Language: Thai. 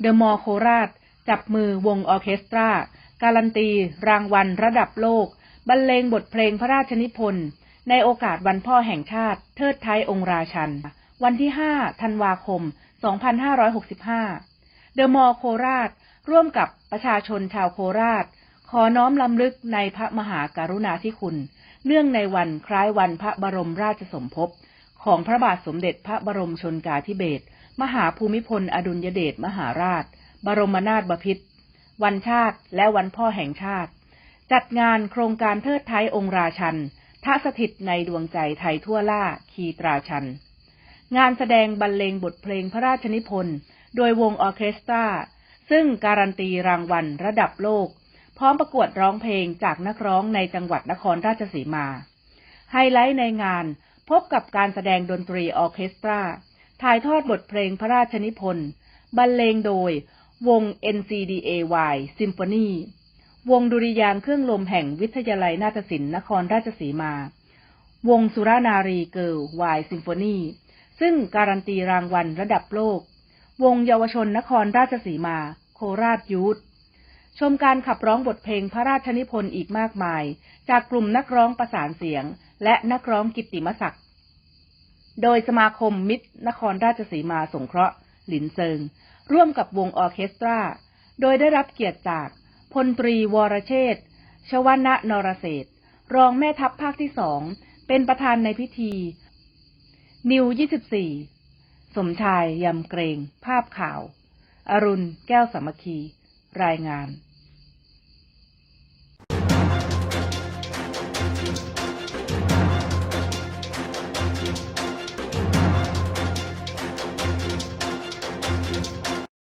เดอะมอลโคราช จับมือวงออเคสตรา การันตี รางวัลระดับโลก บรรเลงบทเพลงพระราชนิพนธ์ในโอกาสวันพ่อแห่งชาติ เทิดไทยองค์ราชัน วันที่ 5 ธันวาคม 2565 เดอะมอลโคราช ร่วมกับประชาชนชาวโคราช ขอน้อมลำลึกในพระมหากรุณาธิคุณ เนื่องในวันคล้ายวันพระบรมราชสมภพของพระบาทสมเด็จพระบรมชนกาธิเบศร มหาภูมิพล อดุลยเดชมหาราช บรมนาถบพิตรวันชาติและวันพ่อแห่งชาติ จัดงานโครงการเทิดไทยองค์ราชันท่าสถิตในดวงใจไทยทั่วล่าคีตราชัน งานแสดงบรรเลงบทเพลงพระราชนิพนธ์โดยวงออเคสตราซึ่งการันตีรางวัลระดับโลก พร้อมประกวดร้องเพลงจากนักร้องในจังหวัดนครราชสีมา ไฮไลท์ในงานพบกับการแสดงดนตรีออเคสตรา ถ่ายทอดบทเพลงพระราชนิพนธ์บรรเลงโดยวง NCDAY Symphony วงดุริยางเครื่องลมแห่งวิทยาลัยนาฏศิลป์นครราชสีมา วงสุรานารีเกิร์ลวายซิมโฟนีซึ่งการันตีรางวัลระดับโลก วงเยาวชนนครราชสีมา โคราชยูทชมการขับร้องบทเพลงพระราชนิพนธ์อีกมากมาย จากกลุ่มนักร้องประสานเสียง และนักร้องกิตติมศักดิ์ โดยสมาคมมิตรนครราชสีมาสงเคราะห์ หลินเซิง ร่วมกับวงออเคสตรา โดยได้รับเกียรติจากพลตรีวรเชษฐ์ชวนะนรเศษฐ์รองแม่ทัพภาคที่สอง เป็นประธานในพิธี นิว 24 สมชายยำเกรง ภาพข่าว อรุณ แก้วสามัคคี รายงาน